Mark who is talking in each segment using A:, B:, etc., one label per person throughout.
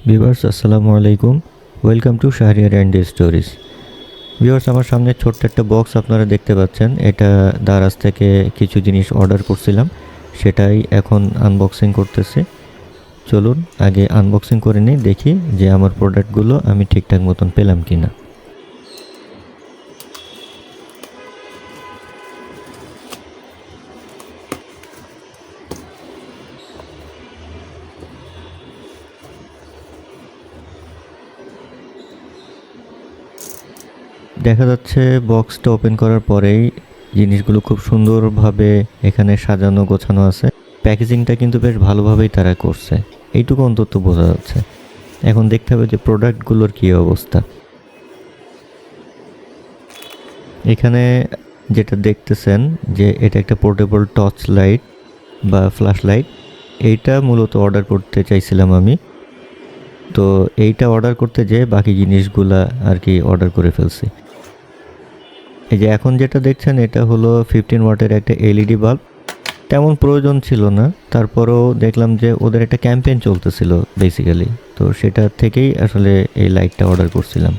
A: Viewers আসসালামু আলাইকুম welcome to Shahriar and stories viewers আমার সামনে ছোট্ট একটা বক্স আপনারা দেখতে পাচ্ছেন। এটা দারাজ থেকে কিছু জিনিস অর্ডার করছিলাম। সেটাই এখন আনবক্সিং করতেছি। চলুন, আগে আনবক্সিং করে নিই, দেখি যে আমার প্রোডাক্টগুলো আমি ঠিকঠাক মতন পেলাম কি না দেখা যাচ্ছে বক্সটা ওপেন করার পরেই জিনিসগুলো খুব সুন্দরভাবে এখানে সাজানো, গোছানো আছে। প্যাকেজিংটা কিন্তু বেশ ভালোভাবেই তারা করছে। এইটুকু অন্তত বোঝা যাচ্ছে। এখন দেখতে হবে যে প্রোডাক্টগুলোর কী অবস্থা। এখানে যেটা দেখতেছেন যে এটা একটা পোর্টেবল টর্চ লাইট বা ফ্ল্যাশ লাইট এইটা মূলত অর্ডার করতে চাইছিলাম আমি। তো এইটা অর্ডার করতে যেয়ে বাকি জিনিসগুলা আর কি অর্ডার করে ফেলছি। এই যে এখন যেটা দেখছেন, এটা হলো ফিফটিন ওয়াটের একটা এলইডি বাল্ব তেমন প্রয়োজন ছিল না। তারপরেও দেখলাম যে ওদের একটা ক্যাম্পেইন চলতেছিল বেসিক্যালি তো সেটা থেকেই আসলে এই লাইটটা অর্ডার করছিলাম।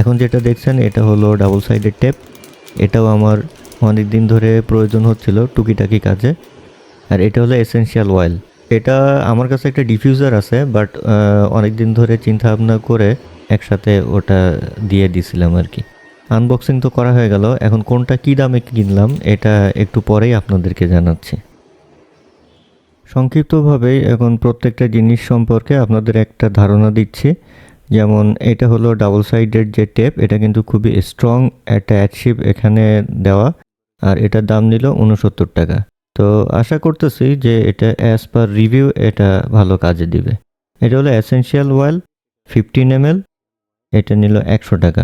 A: এখন যেটা দেখছেন, এটা হলো ডাবল সাইডের টেপ এটাও আমার অনেক দিন ধরে প্রয়োজন হচ্ছিল টুকিটাকি কাজে। আর এটা হলো এসেনশিয়াল অয়েল এটা আমার কাছে একটা ডিফিউজার আছে বাট অনেক দিন ধরে চিন্তা ভাবনা করে একসাথে ওটা দিয়ে দিছিলাম আর কি। আনবক্সিং তো করা হয়ে গেল। এখন কোনটা কী দামে কিনলাম, এটা একটু পরেই আপনাদেরকে জানাচ্ছি। সংক্ষিপ্তভাবেই এখন প্রত্যেকটা জিনিস সম্পর্কে আপনাদের একটা ধারণা দিচ্ছি। যেমন এটা হলো ডাবল সাইডের যে টেপ এটা কিন্তু খুবই স্ট্রং একটা অ্যাডশিপ এখানে দেওয়া। আর এটার দাম নিল উনসত্তর টাকা। তো আশা করতেছি যে এটা অ্যাজ পার রিভিউ এটা ভালো কাজে দিবে। এটা হলো অ্যাসেনশিয়াল অয়েল ফিফটিন এম এটা নিল একশো টাকা।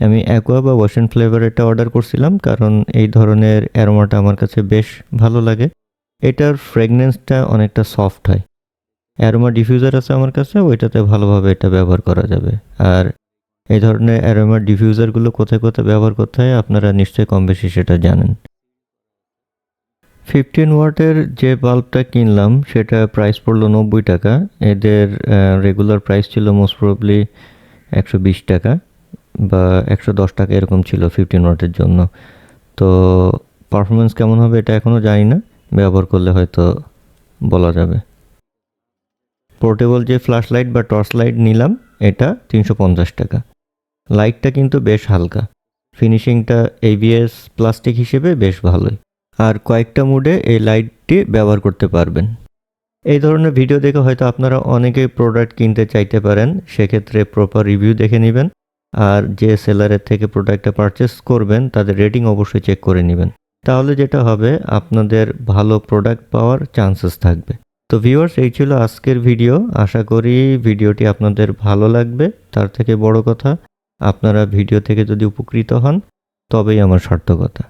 A: আমি অ্যাকোয়া বা ওয়াশন ফ্লেভারেরটা অর্ডার করছিলাম কারণ এই ধরনের অ্যারোমাটা আমার কাছে বেশ ভালো লাগে। এটার ফ্রেগনেন্সটা অনেকটা সফট হয়। অ্যারোমা ডিফিউজার আছে আমার কাছে, ওইটাতে ভালোভাবে এটা ব্যবহার করা যাবে। আর এই ধরনের অ্যারোমা ডিফিউজারগুলো কোথায় কোথায় ব্যবহার করতে হয়, আপনারা নিশ্চয়ই কম বেশি সেটা জানেন। ফিফটিন ওয়াটের যে বাল্বটা কিনলাম, সেটা প্রাইস পড়ল নব্বই টাকা। এদের রেগুলার প্রাইস ছিল মোস্ট প্রবলি একশো বিশ টাকা। বা একশো দশ টাকা এরকম ছিল ফিফটিন ওয়াটের জন্য। তো পারফরমেন্স কেমন হবে এটা এখনও জানি না, ব্যবহার করলে হয়তো বলা যাবে। পোর্টেবল যে ফ্ল্যাশ লাইট বা টর্চ লাইট নিলাম, এটা তিনশো পঞ্চাশ টাকা। লাইটটা কিন্তু বেশ হালকা। ফিনিশিংটা এবিএস প্লাস্টিক হিসেবে বেশ ভালোই। আর কয়েকটা মুডে এই লাইটটি ব্যবহার করতে পারবেন। এই ধরনের ভিডিও দেখে হয়তো আপনারা অনেকেই প্রোডাক্ট কিনতে চাইতে পারেন, সেক্ষেত্রে প্রপার রিভিউ দেখে নেবেন। আর যে সেলারের থেকে প্রোডাক্টটা পারচেস করবেন, তাদের রেটিং অবশ্যই চেক করে নেবেন। তাহলে যেটা হবে, আপনাদের ভালো প্রোডাক্ট পাওয়ার চান্সেস থাকবে। তো ভিউয়ার্স এই ছিল আজকের ভিডিও আশা করি ভিডিওটি আপনাদের ভালো লাগবে। তার থেকে বড় কথা, আপনারা ভিডিও থেকে যদি উপকৃত হন, তবেই আমার সার্থকতা।